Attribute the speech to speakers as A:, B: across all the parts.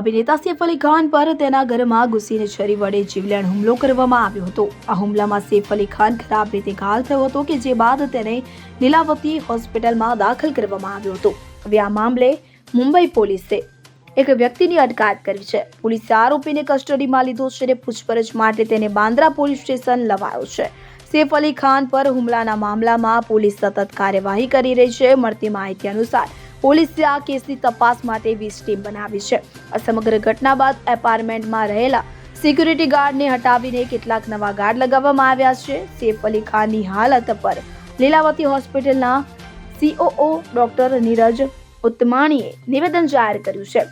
A: અભિનેતા સૈફ અલી ખાન પર તેના ઘરમાં ઘૂસીને છરી વડે જીવલેણ હુમલો કરવામાં આવ્યો હતો. આ હુમલામાં સૈફ અલી ખાન ખરાબ રીતે ઘાયલ થયો હતો કે જે બાદ તેને લીલાવતી હોસ્પિટલમાં દાખલ કરવામાં આવ્યો હતો. હવે આ મામલે મુંબઈ પોલીસે એક વ્યક્તિની અટકાયત કરી છે. પોલીસે આરોપીને કસ્ટડીમાં લીધો છે અને પૂછપરછ માટે તેને બાંદ્રા પોલીસ સ્ટેશન લવાયો છે. સૈફ અલી ખાન પર હુમલાના મામલામાં પોલીસ સતત કાર્યવાહી કરી રહી છે. મળતી માહિતી અનુસાર પોલીસે આ કેસની તપાસ માટે વીસ ટીમ બનાવી છે. આ સમગ્ર ઘટના બાદ એપાર્ટમેન્ટમાં રહેલા સિક્યુરિટી ગાર્ડને હટાવીને કેટલાક નવા ગાર્ડ લગાવવામાં આવ્યા છે. સેફ અલી ખાનની હાલત પર લીલાવતી હોસ્પિટલના સીઓઓ ડોક્ટર નીરજ ઉત્તમાણીએ નિવેદન જાહેર કર્યું છે.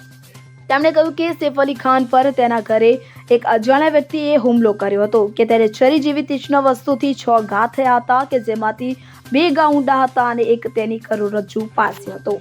A: તેમણે કહ્યું કે સૈફ અલી ખાન પર તેના ઘરે એક અજાણ્યા વ્યક્તિએ હુમલો કર્યો હતો કે તેને છરી જેવી તીક્ષ્ણ વસ્તુથી છ ઘા થયા હતા કે જેમાંથી બે ઘા ઊંડા હતા અને એક તેની કરોડરજ્જુ પાસે હતો.